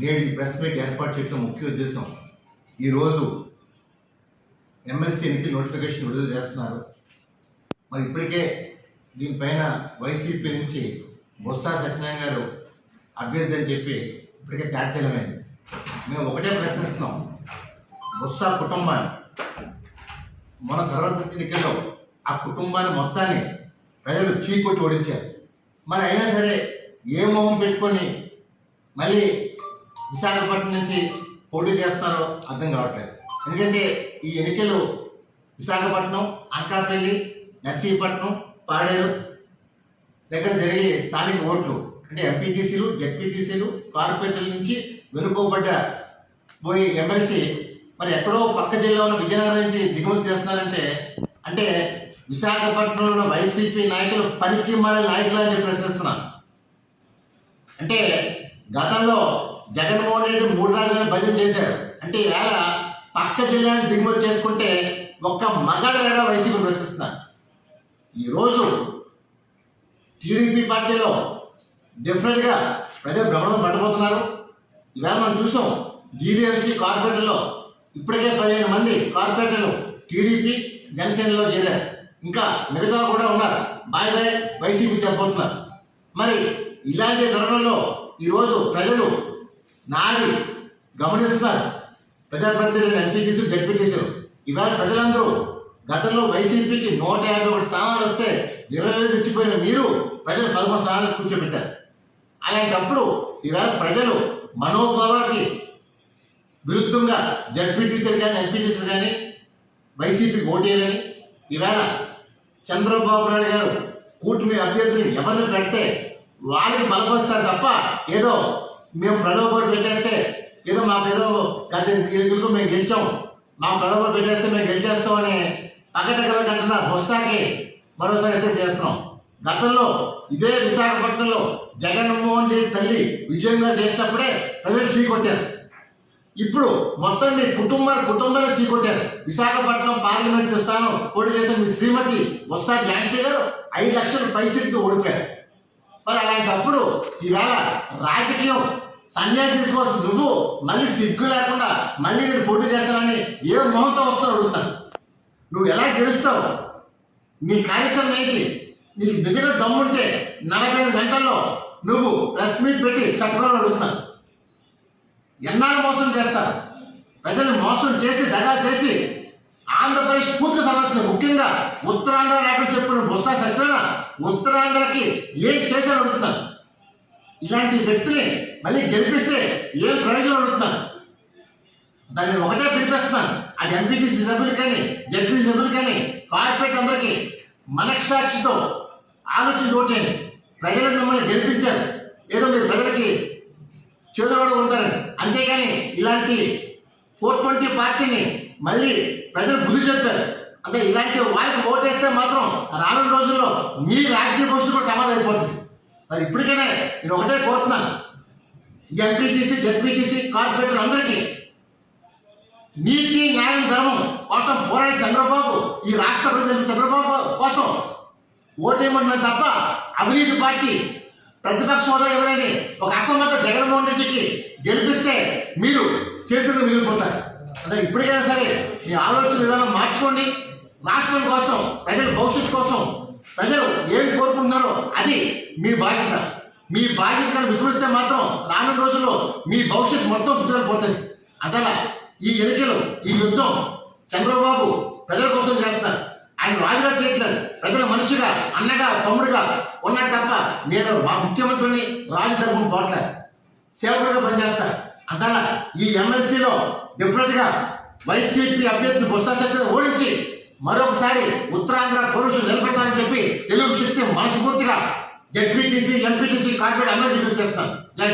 నేడు ఈ press meet ఏర్పాటు చేయడం ముఖ్య ఉద్దేశం. ఈరోజు ఎమ్మెల్సీ ఎన్నికల నోటిఫికేషన్ విడుదల చేస్తున్నారు. మరి ఇప్పటికే దీనిపైన వైసీపీ నుంచి బొత్స సత్యనారాయణ గారు అభ్యర్థి అని చెప్పి ఇప్పటికే తేటతెలమైంది. మేము ఒకటే ప్రశ్నిస్తున్నాం. బొత్స కుటుంబాన్ని మన సర్వత్ర ఎన్నికల్లో ఆ కుటుంబాన్ని మొత్తాన్ని ప్రజలు చీకొట్టి ఓడించారు. మరి అయినా సరే ఏ మొహం పెట్టుకొని మళ్ళీ విశాఖపట్నం నుంచి పోటీ చేస్తారో అర్థం కావట్లేదు. ఎందుకంటే ఈ ఎన్నికలు విశాఖపట్నం అనకాపల్లి నర్సీపట్నం పాడేరు దగ్గర జరిగే స్థానిక ఓట్లు అంటే ఎంపీటీసీలు జెడ్పీటీసీలు కార్పొరేటర్ల నుంచి వెనుకోబడ్డ పోయి ఎమ్మెల్సీ మరి ఎక్కడో పక్క జిల్లా ఉన్న విజయనగరం నుంచి దిగుమతి చేస్తున్నారంటే అంటే విశాఖపట్నంలో ఉన్న వైసీపీ నాయకులు పనికి మారే నాయకులు అని చెప్పి ప్రశ్నిస్తున్నాను అంటే గతంలో జగన్మోహన్ రెడ్డి మూడు రాజులను భజన చేశారు అంటే ఈవేళ పక్క జిల్లా దిగుమతి చేసుకుంటే ఒక్క మగాడగా వైసీపీ ప్రశ్నిస్తున్నారు. ఈరోజు టీడీపీ పార్టీలో డిఫరెంట్గా ప్రజలు భ్రమణం పడిపోతున్నారు. ఈవేళ మనం చూసాం జీడీఎఫ్సీ కార్పొరేటర్లో ఇప్పటికే పదిహేను మంది కార్పొరేటర్లు టీడీపీ జనసేనలో చేరారు. ఇంకా మిగతా కూడా ఉన్నారు. బాయ్ బాయ్ వైసీపీ చెప్పబోతున్నారు. మరి ఇలాంటి తరుణంలో ఈరోజు ప్రజలు నాడి గమనిస్తున్నారు. ప్రజాప్రతినిధులు ఎంపీటీసీ జడ్పీటీసీలు. ఇవాళ ప్రజలందరూ గతంలో వైసీపీకి నూట యాభై ఒకటి స్థానాలు వస్తే ఇరవై తెచ్చిపోయిన మీరు ప్రజలు పదమూడు స్థానాలు కూర్చోబెట్టారు. అలాంటప్పుడు ఈవేళ ప్రజలు మనోభావానికి విరుద్ధంగా జడ్పీటీసీలు కానీ ఎంపీటీసీలు కానీ వైసీపీకి ఓటేయాలని ఈవేళ చంద్రబాబు నాయుడు గారు కూటమి అభ్యర్థులు ఎవరిని పెడితే వాళ్ళకి బలపరుస్తారు తప్ప ఏదో మేము ప్రలోభాలు పెట్టేస్తే ఏదో మాకు ఏదో గత ఎన్నికలకు మేము గెలిచాం మా ప్రలోభాలు పెట్టేస్తే మేము గెలిచేస్తామని పగటగల కంటున్న బొత్సాకి మరోసారి హెచ్చరిక చేస్తున్నాం. గతంలో ఇదే విశాఖపట్నంలో జగన్మోహన్ రెడ్డి తల్లి విజయంగా చేసినప్పుడే ప్రజలు చీకొట్టారు. ఇప్పుడు మొత్తం మీ కుటుంబ కుటుంబాన్ని చీకొట్టారు. విశాఖపట్నం పార్లమెంట్ స్థానం పోటీ చేసిన మీ శ్రీమతి వస్తా ఝాన్సీ గారు ఐదు లక్షల పైచికి ఓడిపోయారు. మరి అలాంటప్పుడు ఈవేళ రాజకీయం సన్యాసి తీసుకోవాల్సి నువ్వు మళ్ళీ సిగ్గు లేకుండా మళ్ళీ నేను పోటీ చేస్తానని ఏ మొహంతో వస్తావు అడుగుతాను నువ్వు ఎలా గెలుస్తావు? నీ కార్యాచరణ ఏంటి? నీకు నిజంగా దమ్ముంటే నలభై ఐదు గంటల్లో నువ్వు ప్రెస్ మీట్ పెట్టి చెప్పగలను అడుగుతాను ఎన్నాళ్ళు మోసం చేస్తారు ప్రజలు మోసం చేసి దగా చేసి ఆంధ్రప్రదేశ్ పూర్తి సమస్య. ముఖ్యంగా ఉత్తరాంధ్ర రేపటి చెప్పిన బొత్స సక్సేనా ఉత్తరాంధ్రకి ఏం చేశారు అడుగుతున్నాను ఇలాంటి వ్యక్తిని మళ్ళీ గెలిపిస్తే ఏం ప్రయోజనం అడుగుతున్నాను దాన్ని ఒకటే పిలిపిస్తున్నాను. అది ఎంపీటీసీ సభ్యులు కానీ జడ్పీ సభ్యులు కానీ కార్పొరేట్ అందరికీ మనక్షాక్షితో ఆలోచన ఓటేయండి ప్రజలు మిమ్మల్ని గెలిపించారు. ఏదో మీరు ప్రజలకి చేదోడు ఉంటారని. అంతేగాని ఇలాంటి ఫోర్ ట్వంటీ పార్టీని మళ్ళీ ప్రజలు బుద్ధి చెప్పారు. అంటే ఇలాంటి వాళ్ళకి ఓటేస్తే మాత్రం రానున్న రోజుల్లో మీ రాజకీయ భవిష్యత్తు కూడా సమాధి అయిపోతుంది. అది ఇప్పటికైనా నేను ఒకటే కోరుతున్నాను. ఎంపీటీసీ జెడ్పీటీసీ కార్పొరేటర్ అందరికీ నీతి న్యాయం ధర్మం కోసం పోరాడి చంద్రబాబు ఈ రాష్ట్ర ప్రజలు చంద్రబాబు కోసం ఓటేయమన్నది తప్ప అవినీతి పార్టీ ప్రతిపక్ష హోదా ఎవరని ఒక అసమ్మత జగన్మోహన్ రెడ్డికి గెలిపిస్తే మీరు చరిత్రను మిగిలిపోతారు. అదే ఇప్పటికైనా సరే మీ ఆలోచన విధానం మార్చుకోండి. రాష్ట్రం కోసం ప్రజల భవిష్యత్తు కోసం ప్రజలు ఏం కోరుకుంటున్నారో అది మీ బాధ్యత. మీ బాధ్యతను విస్మరిస్తే మాత్రం రానున్న రోజుల్లో మీ భవిష్యత్తు మొత్తం కుదిరిపోతుంది. అందువల్ల ఈ ఎన్నికలు ఈ యుద్ధం చంద్రబాబు ప్రజల కోసం చేస్తారు ఆయన రాజుగా చేయట్లేదు ప్రజల మనిషిగా అన్నగా తమ్ముడుగా ఉన్నాడు తప్ప నేను మా ముఖ్యమంత్రిని రాజధర్మం పోట్లేదు. సేవకుడిగా పనిచేస్తా అందువల్ల ఈ ఎమ్మెల్సీలో డిఫరెంట్గా వైసీపీ అభ్యర్థి బొత్స ఓడించి మరొకసారి ఉత్తరాంధ్ర పురుషులు నిలబెట్టాలని చెప్పి తెలుగు శక్తి మనస్ఫూర్తిగా జడ్పీటీసీ ఎంపీటీసీ కార్పొరేట్ అందరూ విజ్ఞప్తి చేస్తాను జై